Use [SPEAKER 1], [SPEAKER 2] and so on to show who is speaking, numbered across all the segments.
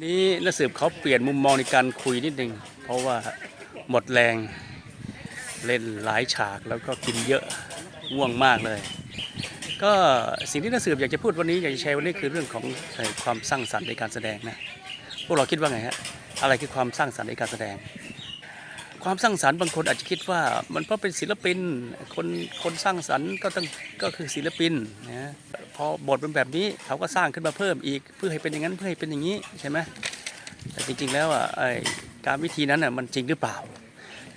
[SPEAKER 1] นี้นักสืบเขาเปลี่ยนมุมมองในการคุยนิดนึง เพราะว่าหมดแรงเล่นหลายฉากแล้วก็กินเยอะง่วงมากเลย ก็สิ่งที่นักสืบอยากจะพูดวันนี้อยากจะแชร์วันนี้คือเรื่องของความสร้างสรรค์ในการแสดงนะพวกเราคิดว่าไงฮะอะไรคือความสร้างสรรค์ในการแสดง ความสร้างสรรค์บางคนอาจจะคิดว่ามันเพราะเป็นศิลปิน คนคนสร้างสรรค์ก็ต้องก็คือศิลปินนะพอบทเป็นแบบนี้เขาก็สร้างขึ้นมาเพิ่มอีกเพื่อให้เป็นอย่างนั้นเพื่อให้เป็นอย่างนี้ใช่ไหมแต่จริง ๆ แล้วอะการวิธีนั้นอะมันจริงหรือเปล่า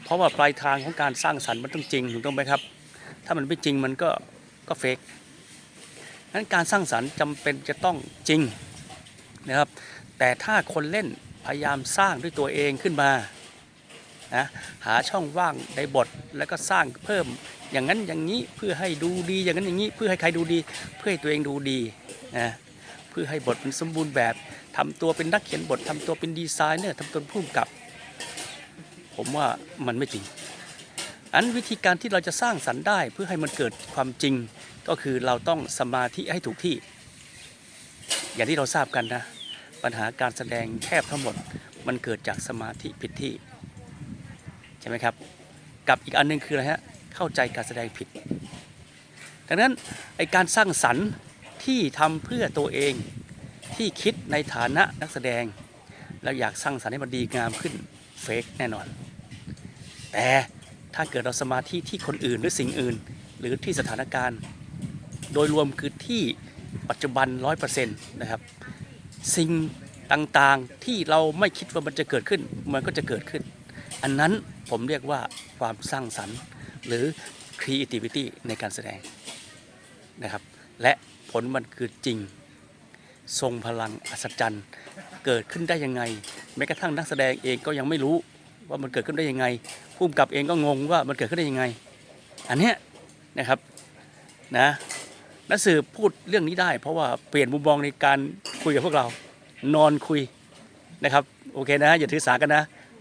[SPEAKER 1] เพราะว่าปลายทางของการสร้างสรรค์มันต้องจริงถูกต้องไหมครับ ถ้ามันไม่จริงมันก็ก็เฟกนั้นการสร้างสรรค์จำเป็นจะต้องจริงนะครับ แต่ถ้าคนเล่นพยายามสร้างด้วยตัวเองขึ้นมา นะหาช่องว่างในบทแล้วก็สร้างเพิ่ม อย่างนั้นอย่างนี้เพื่อให้ดูดีอย่างนั้นอย่างนี้ เพื่อให้ใครดูดี เพื่อให้ตัวเองดูดีนะเพื่อให้บทมันสมบูรณ์แบบทำตัวเป็นนักเขียนบททำตัวเป็นดีไซเนอร์ทำตัวเป็นผู้กำกับ ผมว่ามันไม่จริง อันวิธีการที่เราจะสร้างสรรค์ได้เพื่อให้มันเกิดความจริง ก็คือเราต้องสมาธิให้ถูกที่ อย่างที่เราทราบกันนะปัญหาการแสดงแทบทั้งหมดมันเกิดจากสมาธิผิดที่ ช่ไหมครับ กับอีกอันหนึงคืออะไรฮะเข้าใจการแสดงผิด ดังนั้นไอการสร้างสรรค์ที่ทำเพื่อตัวเองที่คิดในฐานะนักแสดง แล้วอยากสร้างสรรค์ให้มันดีงามขึ้นเฟกแน่นอน แต่ถ้าเกิดเราสมาธิที่คนอื่นหรือสิ่งอื่น หรือที่สถานการณ์ โดยรวมคือที่ปัจจุบัน 100%นะครับ สิ่งต่างๆที่เราไม่คิดว่ามันจะเกิดขึ้น มันก็จะเกิดขึ้น อันนั้นผมเรียกว่าความสร้างสรรค์ หรือ creativity ในการแสดงนะครับ และผลมันคือจริง ทรงพลังอัศจรรย์ เกิดขึ้นได้ยังไง แม้กระทั่งนักแสดงเองก็ยังไม่รู้ว่ามันเกิดขึ้นได้ยังไงผู้กำกับเองก็งงว่ามันเกิดขึ้นได้ยังไง อันเนี้ยนะครับนะนักสืบพูดเรื่องนี้ได้ เพราะว่าเปลี่ยนมุมมองในการคุยกับพวกเรานอนคุยนะครับ โอเคนะอย่าถือสากันนะ